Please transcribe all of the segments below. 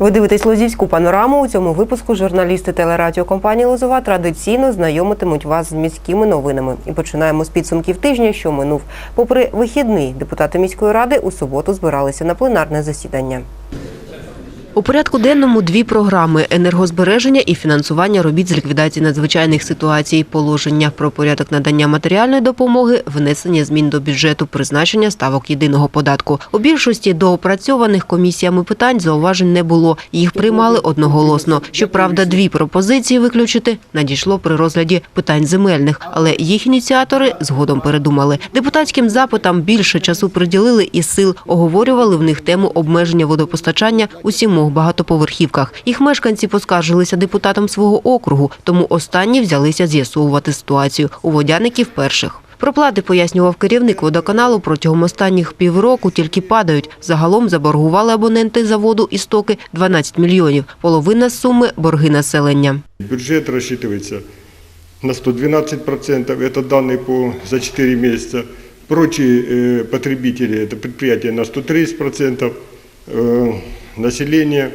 Ви дивитесь Лозівську панораму. У цьому випуску журналісти телерадіокомпанії Лозова традиційно знайомитимуть вас з міськими новинами. І починаємо з підсумків тижня, що минув. Попри вихідний, депутати міської ради у суботу збиралися на пленарне засідання. У порядку денному дві програми – енергозбереження і фінансування робіт з ліквідації надзвичайних ситуацій, положення про порядок надання матеріальної допомоги, внесення змін до бюджету, призначення ставок єдиного податку. У більшості до опрацьованих комісіями питань зауважень не було. Їх приймали одноголосно. Щоправда, дві пропозиції виключити надійшло при розгляді питань земельних, але їх ініціатори згодом передумали. Депутатським запитам більше часу приділили і сил, оговорювали в них тему обмеження водопостачання у сімох багатоповерхівках. Їх мешканці поскаржилися депутатам свого округу, тому останні взялися з'ясовувати ситуацію. У водяників перших. Проплати, пояснював керівник водоканалу, протягом останніх півроку тільки падають. Загалом заборгували абоненти за воду і стоки 12 мільйонів. Половина з суми – борги населення. Бюджет рассчитывается на 112%, это данные по, за 4 месяца. Прочие э, потребители, это предприятия на 130%, э, население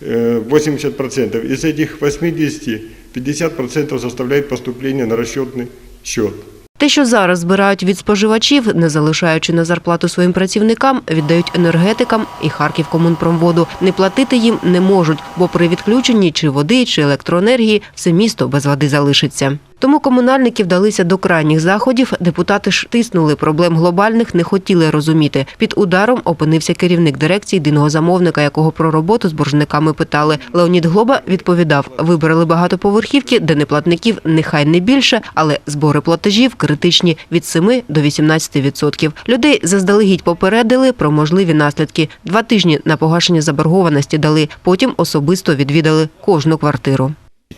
э, 80%. Из этих 80, 50% составляет поступление на расчетный счет. Те, що зараз збирають від споживачів, не залишаючи на зарплату своїм працівникам, віддають енергетикам і Харківкомунпромводу. Не платити їм не можуть, бо при відключенні чи води, чи електроенергії все місто без води залишиться. Тому комунальники вдалися до крайніх заходів. Депутати ж тиснули проблем глобальних, не хотіли розуміти. Під ударом опинився керівник дирекції єдиного замовника, якого про роботу з боржниками питали. Леонід Глоба відповідав: вибрали багатоповерхівки, де неплатників нехай не більше, але збори платежів критичні від 7 до 18%. Людей заздалегідь попередили про можливі наслідки. Два тижні на погашення заборгованості дали. Потім особисто відвідали кожну квартиру.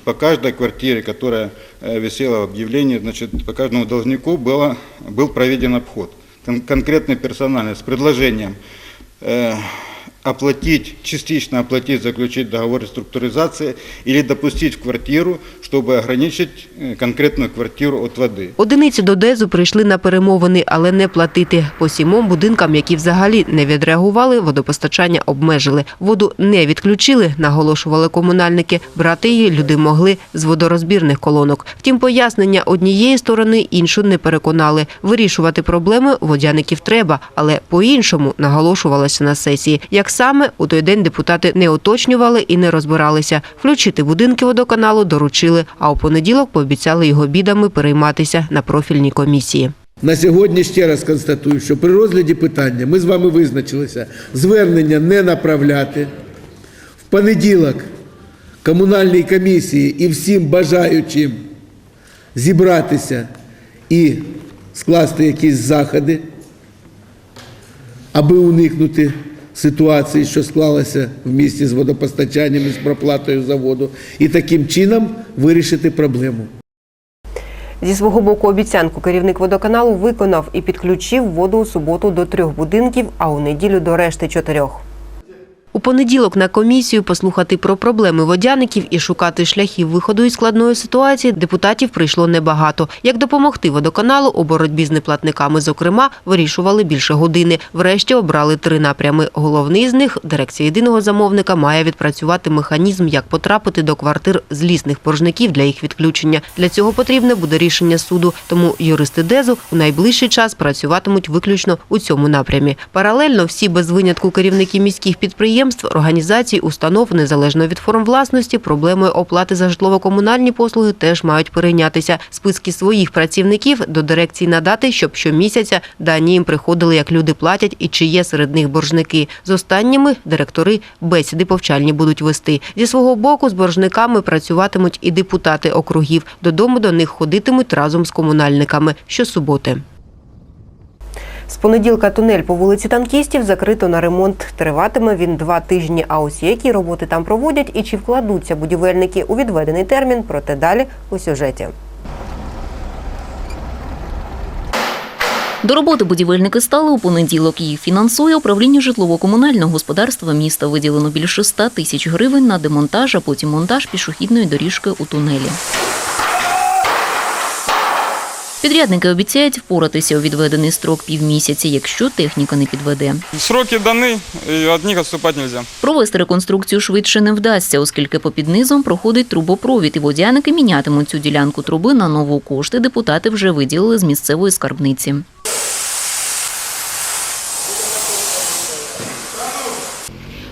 По каждой квартире, которая э, висела в объявлении, значит, по каждому должнику было, был проведен обход. Кон- конкретно персонально, с предложением э, оплатить, частично оплатить, заключить договор реструктуризации или допустить в квартиру, чтобы ограничить э, конкретную квартиру от воды. Одиниці до ДЕЗу прийшли на перемовини, але не платити. По сімом будинкам, які взагалі не відреагували, водопостачання обмежили. Воду не відключили, наголошували комунальники. Брати її люди могли з водорозбірних колонок. Втім, пояснення однієї сторони іншу не переконали. Вирішувати проблеми водяників треба, але по-іншому наголошувалося на сесії. Як саме у той день депутати не уточнювали і не розбиралися. Включити будинки водоканалу доручили, а у понеділок пообіцяли його бідами перейматися на профільній комісії. На сьогодні ще раз констатую, що при розгляді питання ми з вами визначилися звернення не направляти. В понеділок комунальній комісії і всім бажаючим зібратися і скласти якісь заходи, аби уникнути ситуації, що склалася в місті з водопостачанням і з проплатою за воду, і таким чином вирішити проблему. Зі свого боку обіцянку керівник водоканалу виконав і підключив воду у суботу до трьох будинків, а у неділю до решти чотирьох. У понеділок на комісію послухати про проблеми водяників і шукати шляхів виходу із складної ситуації депутатів прийшло небагато. Як допомогти водоканалу у боротьбі з неплатниками, зокрема, вирішували більше години. Врешті обрали три напрями. Головний з них дирекція єдиного замовника має відпрацювати механізм, як потрапити до квартир злісних боржників для їх відключення. Для цього потрібне буде рішення суду. Тому юристи ДЕЗу у найближчий час працюватимуть виключно у цьому напрямі. Паралельно всі без винятку керівники міських підприємств, організацій, установ, незалежно від форм власності, проблемою оплати за житлово-комунальні послуги теж мають перейнятися. Списки своїх працівників до дирекції надати, щоб щомісяця дані їм приходили, як люди платять і чи є серед них боржники. З останніми директори бесіди повчальні будуть вести. Зі свого боку з боржниками працюватимуть і депутати округів. Додому до них ходитимуть разом з комунальниками щосуботи. З понеділка тунель по вулиці Танкістів закрито на ремонт. Триватиме він два тижні. А ось які роботи там проводять і чи вкладуться будівельники у відведений термін, проте далі у сюжеті. До роботи будівельники стали у понеділок. Їх фінансує управління житлово-комунального господарства міста. Виділено більше 100 тисяч гривень на демонтаж, а потім монтаж пішохідної доріжки у тунелі. Підрядники обіцяють впоратися у відведений строк півмісяця, якщо техніка не підведе. Сроки даны, и от них отступать нельзя. Провести реконструкцію швидше не вдасться, оскільки попід низом проходить трубопровід, і водяники мінятимуть цю ділянку труби на нову кошти. Депутати вже виділили з місцевої скарбниці.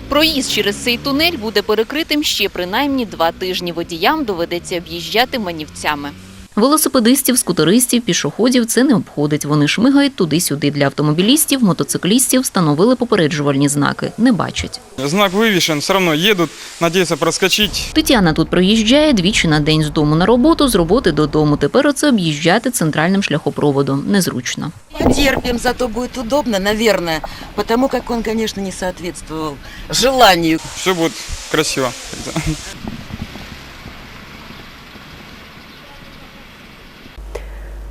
Проїзд через цей тунель буде перекритим ще принаймні два тижні. Водіям доведеться об'їжджати манівцями. Велосипедистів, скутеристів, пішоходів це не обходить. Вони шмигають туди-сюди. Для автомобілістів, мотоциклістів встановили попереджувальні знаки. Не бачать. Знак вывешен, все равно едут, надеются проскочить. Тетяна тут проїжджає двічі на день з дому на роботу, з роботи додому. Тепер оце об'їжджати центральним шляхопроводом незручно. Потерпим, зато будет удобно, наверное, потому как он, конечно, не соответствовал желанию. Все будет красиво.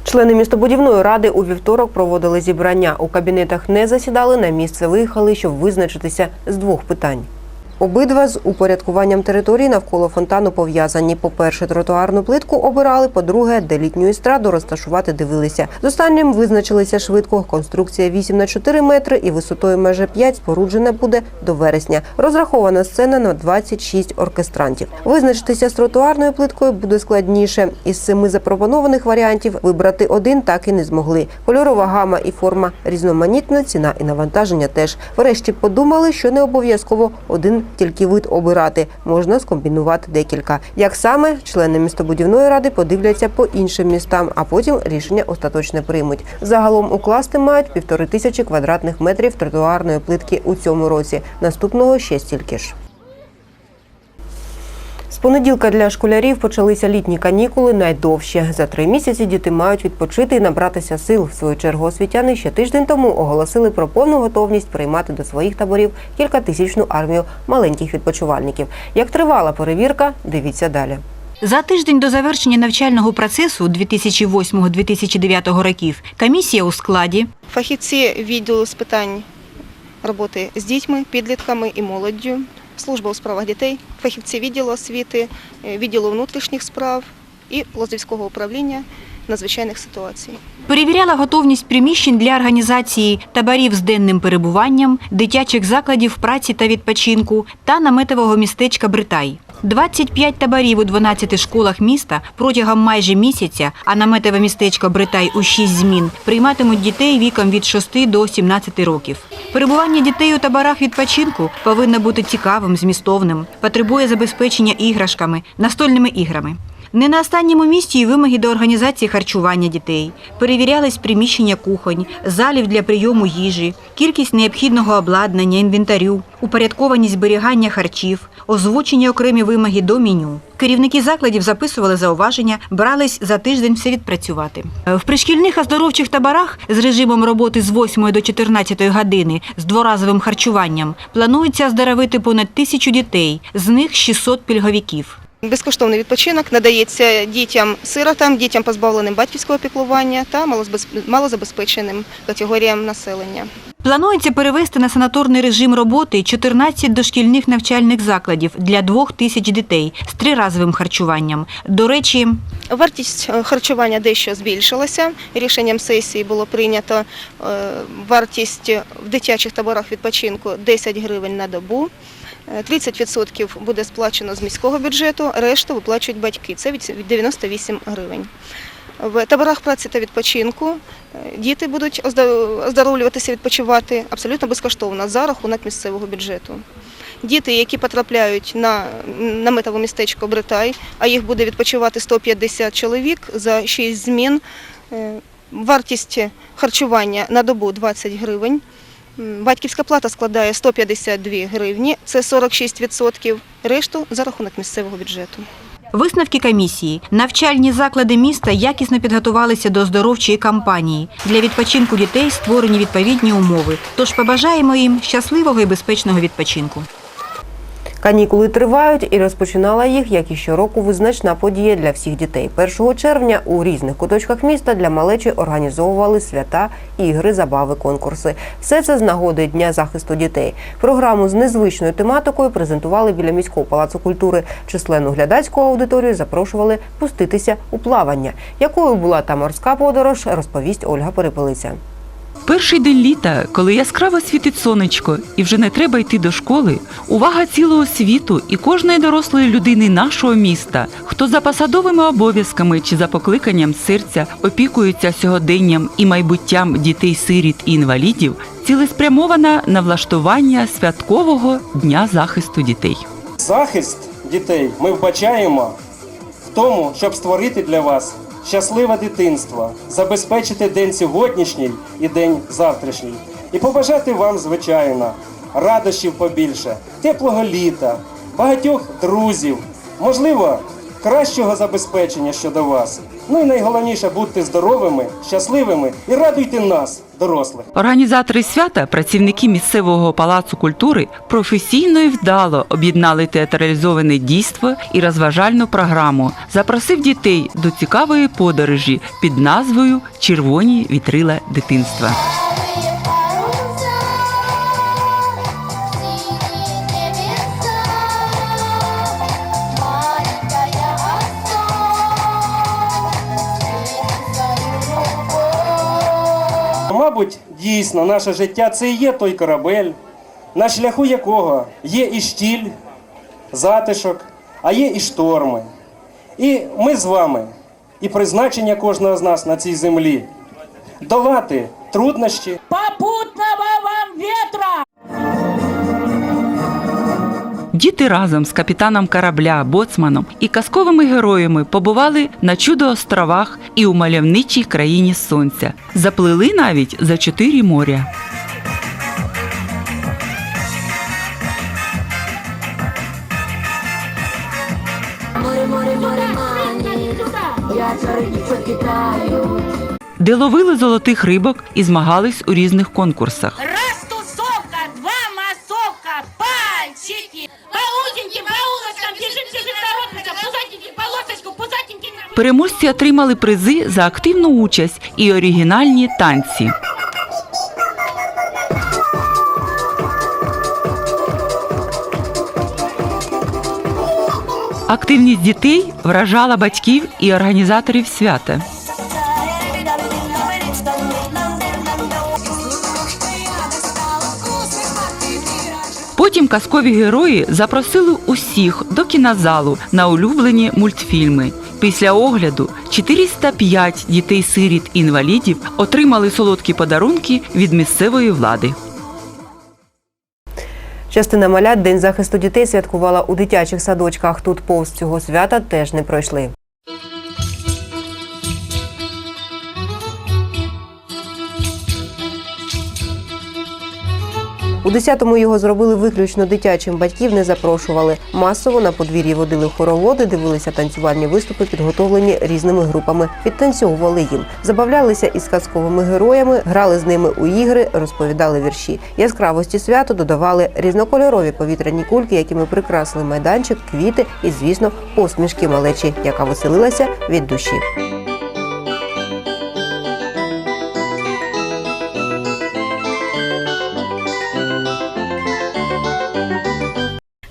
Члени містобудівної ради у вівторок проводили зібрання. У кабінетах не засідали, на місце виїхали, щоб визначитися з двох питань. Обидва з упорядкуванням території навколо фонтану пов'язані. По-перше, тротуарну плитку обирали, по-друге, де літню естраду розташувати дивилися. З останнім визначилися швидко. Конструкція 8 на 4 метри і висотою майже 5 споруджена буде до вересня. Розрахована сцена на 26 оркестрантів. Визначитися з тротуарною плиткою буде складніше. Із семи запропонованих варіантів вибрати один так і не змогли. Кольорова гама і форма різноманітна, ціна і навантаження теж. Врешті подумали, що не обов'язково один тільки вид обирати, можна скомбінувати декілька. Як саме члени містобудівної ради подивляться по іншим містам, а потім рішення остаточне приймуть. Загалом укласти мають півтори тисячі квадратних метрів тротуарної плитки у цьому році. Наступного ще стільки ж. З понеділка для школярів почалися літні канікули найдовші. За три місяці діти мають відпочити і набратися сил. В свою чергу освітяни ще тиждень тому оголосили про повну готовність приймати до своїх таборів кількатисячну армію маленьких відпочивальників. Як тривала перевірка, дивіться далі. За тиждень до завершення навчального процесу 2008-2009 років комісія у складі Фахівці відділу з питань роботи з дітьми, підлітками і молоддю, служба у справах дітей, фахівці відділу освіти, е, відділу внутрішніх справ і Лозівського управління надзвичайних ситуацій. перевіряла готовність приміщень для організації таборів з денним перебуванням, дитячих закладів праці та відпочинку та наметового містечка Бритай. 25 таборів у 12 школах міста протягом майже місяця, а наметове містечко Бритай у 6 змін прийматимуть дітей віком від 6 до 17 років. Перебування дітей у таборах відпочинку повинно бути цікавим, змістовним, потребує забезпечення іграшками, настольними іграми. Не на останньому місці і вимоги до організації харчування дітей. Перевірялись приміщення кухонь, залів для прийому їжі, кількість необхідного обладнання, інвентарю, упорядкованість зберігання харчів, озвучені окремі вимоги до меню. Керівники закладів записували зауваження, брались за тиждень все відпрацювати. В пришкільних оздоровчих таборах з режимом роботи з 8 до 14 години з дворазовим харчуванням планується оздоровити понад тисячу дітей, з них 600 пільговиків. Безкоштовний відпочинок надається дітям-сиротам, дітям позбавленим батьківського піклування та малозабезпеченим категоріям населення. Планується перевести на санаторний режим роботи 14 дошкільних навчальних закладів для двох тисяч дитей з триразовим харчуванням. До речі, Вартість е, харчування дещо збільшилася. Рішенням сесії було прийнято е, вартість в дитячих таборах відпочинку 10 гривень на добу. Е, 30% буде сплачено з міського бюджету, решту виплачують батьки. Це від від 98 гривень. В таборах праці та відпочинку е, діти будуть оздоровлюватися, відпочивати абсолютно безкоштовно за рахунок місцевого бюджету. Діти, які потрапляють на наметове містечко Бритай, а їх буде відпочивати 150 чоловік за 6 змін. е, Вартість харчування на добу 20 гривень. Батьківська плата складає 152 гривні, це 46%, решту за рахунок місцевого бюджету. висновки комісії. Навчальні заклади міста якісно підготувалися до оздоровчої кампанії. Для відпочинку дітей створені відповідні умови. Тож побажаємо їм щасливого і безпечного відпочинку. Канікули тривають і розпочинала їх, як і щороку, визначна подія для всіх дітей. 1 червня у різних куточках міста для малечі організовували свята, ігри, забави, конкурси. Все це з нагоди Дня захисту дітей. Програму з незвичною тематикою презентували біля міського палацу культури. Численну глядацьку аудиторію запрошували пуститися у плавання. Якою була та морська подорож, розповість Ольга Перепелиця. Перший день літа, коли яскраво світить сонечко і вже не треба йти до школи, увага цілого світу і кожної дорослої людини нашого міста, хто за посадовими обов'язками чи за покликанням серця опікується сьогоденням і майбуттям дітей-сиріт і інвалідів, цілеспрямована на влаштування святкового дня захисту дітей. Захист дітей ми вбачаємо в тому, щоб створити для вас щасливе дитинство, забезпечити день сьогоднішній і день завтрашній. І побажати вам, звичайно, радощів побільше, теплого літа, багатьох друзів, можливо, кращого забезпечення щодо вас. Ну і найголовніше будьте здоровими, щасливими і радуйте нас, дорослих. Організатори свята, працівники місцевого палацу культури, професійно і вдало об'єднали театралізоване дійство і розважальну програму. Запросив дітей до цікавої подорожі під назвою Червоні вітрила дитинства. Мабуть, дійсно, наше життя це і є той корабель, на шляху якого є і штіль, затишок, а є і шторми. І ми з вами, і призначення кожного з нас на цій землі долати труднощі, Попутного вам ветра! Діти разом з капітаном корабля, боцманом і казковими героями побували на чудо-островах і у мальовничій країні сонця. Заплили навіть за чотири моря. Де ловили золотих рибок і змагались у різних конкурсах. Переможці отримали призи за активну участь і оригінальні танці. Активність дітей вражала батьків і організаторів свята. Потім казкові герої запросили усіх до кінозалу на улюблені мультфільми. Після огляду 405 дітей-сиріт інвалідів отримали солодкі подарунки від місцевої влади. Частина малят День захисту дітей святкувала у дитячих садочках. Тут повз цього свята теж не пройшли. У 10-му його зробили виключно дитячим. Батьків не запрошували. Масово на подвір'ї водили хороводи, дивилися танцювальні виступи, підготовлені різними групами. Підтанцьовували їм, забавлялися із казковими героями, грали з ними у ігри, розповідали вірші. Яскравості свято додавали різнокольорові повітряні кульки, якими прикрасили майданчик, квіти і, звісно, посмішки малечі, яка веселилася від душі.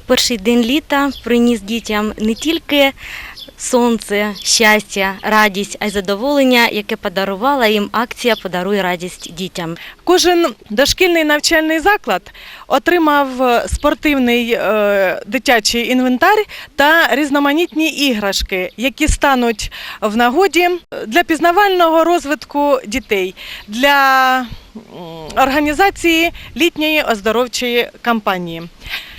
Перший день літа приніс дітям не тільки сонце, щастя, радість, а й задоволення, яке подарувала їм акція Подаруй радість дітям. Кожен дошкільний навчальний заклад отримав е, спортивний е, дитячий інвентар та різноманітні іграшки, які стануть в нагоді для пізнавального розвитку дітей, для організації літньої оздоровчої кампанії.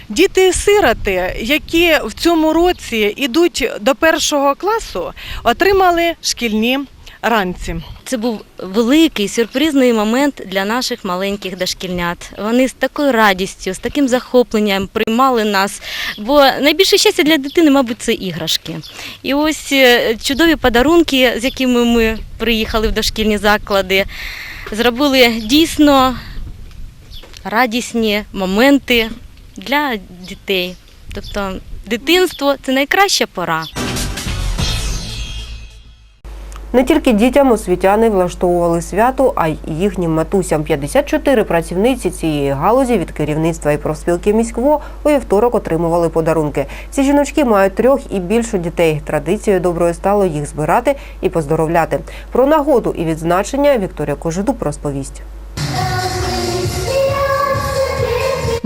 Діти-сироти, які в цьому році йдуть до першого класу, отримали шкільні ранці. Це був великий сюрпризний момент для наших маленьких дошкільнят. Вони з такою радістю, з таким захопленням приймали нас. Бо найбільше щастя для дитини, мабуть, це іграшки. І ось е, чудові подарунки, з якими ми приїхали в дошкільні заклади, зробили дійсно радісні моменти для дітей. Тобто дитинство це найкраща пора. Не тільки дітям освітяни влаштовували свято, а й їхнім матусям. 54 працівниці цієї галузі від керівництва і профспілки міськво у вівторок отримували подарунки. Ці жіночки мають трьох і більше дітей. Традицією доброю стало їх збирати і поздоровляти. Про нагоду і відзначення Вікторія Кожедуб розповість.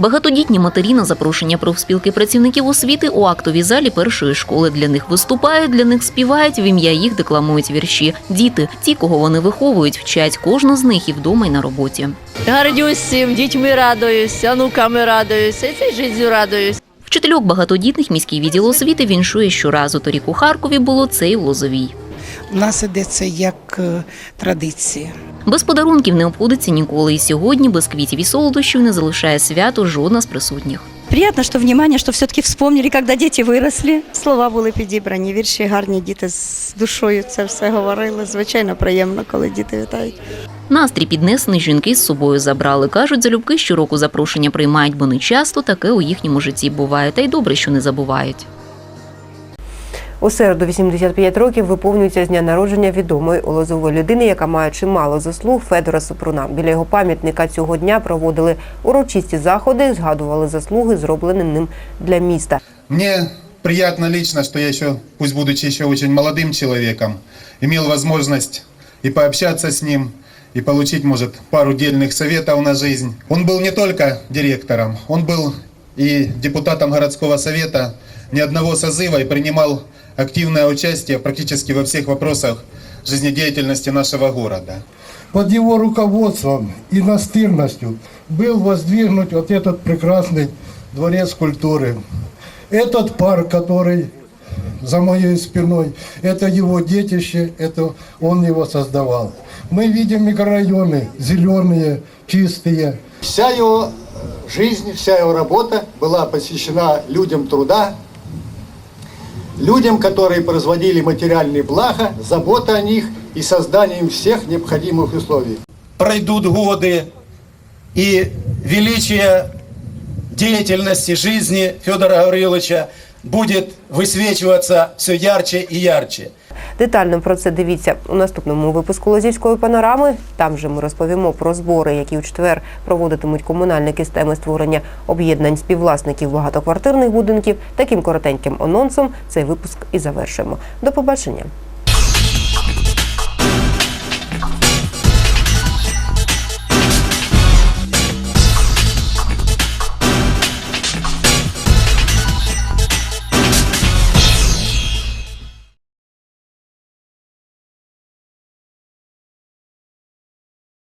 Багатодітні матері на запрошення профспілки працівників освіти у актовій залі першої школи для них виступають, для них співають, в ім'я їх декламують вірші. Діти, ті, кого вони виховують, вчать кожну з них і вдома, і на роботі. Гордюсь всім, дітьми радуюсь, онуками радуюсь, і цій життю радуюсь. Вчительок багатодітних міський відділ освіти віншує щоразу. Торік у Харкові було це і в Лозовій. У нас іде це як е, традиція. Без подарунків не обходиться ніколи. І сьогодні без квітів і солодощів не залишає свято жодна з присутніх. Приємно, що внимание, що все-таки вспомнили, коли діти виросли. Слова були підібрані, вірші гарні, діти з душою це все говорили. Звичайно, приємно, коли діти вітають. Настрій піднесений жінки з собою забрали. Кажуть, залюбки щороку запрошення приймають, бо не часто таке у їхньому житті буває. Та й добре, що не забувають. У середу 85 років виповнюється з дня народження відомої у Лозової людини, яка має чимало заслуг Федора Супруна. Біля його пам'ятника цього дня проводили урочисті заходи, згадували заслуги, зроблені ним для міста. Мне приятно лично, что я еще, пусть будучи еще очень молодым человеком, имел возможность и пообщаться с ним, и получить, может, пару дельных советов на жизнь. Он был не только директором, он был и депутатом городского совета ни одного созыва и принимал Активное участие практически во всех вопросах жизнедеятельности нашего города. под его руководством и настырностью был воздвигнут вот этот прекрасный дворец культуры. Этот парк, который за моей спиной, это его детище, это он его создавал. Мы видим микрорайоны зеленые, чистые. Вся его жизнь, вся его работа была посвящена людям труда, людям, которые производили материальные блага, забота о них и созданием всех необходимых условий. Пройдут годы, и величие деятельности жизни Федора Гавриловича будет высвечиваться все ярче и ярче. Детально про це дивіться у наступному випуску Лозівської панорами. Там же ми розповімо про збори, які у четвер проводитимуть комунальники з теми створення об'єднань співвласників багатоквартирних будинків. Таким коротеньким анонсом цей випуск і завершимо. До побачення.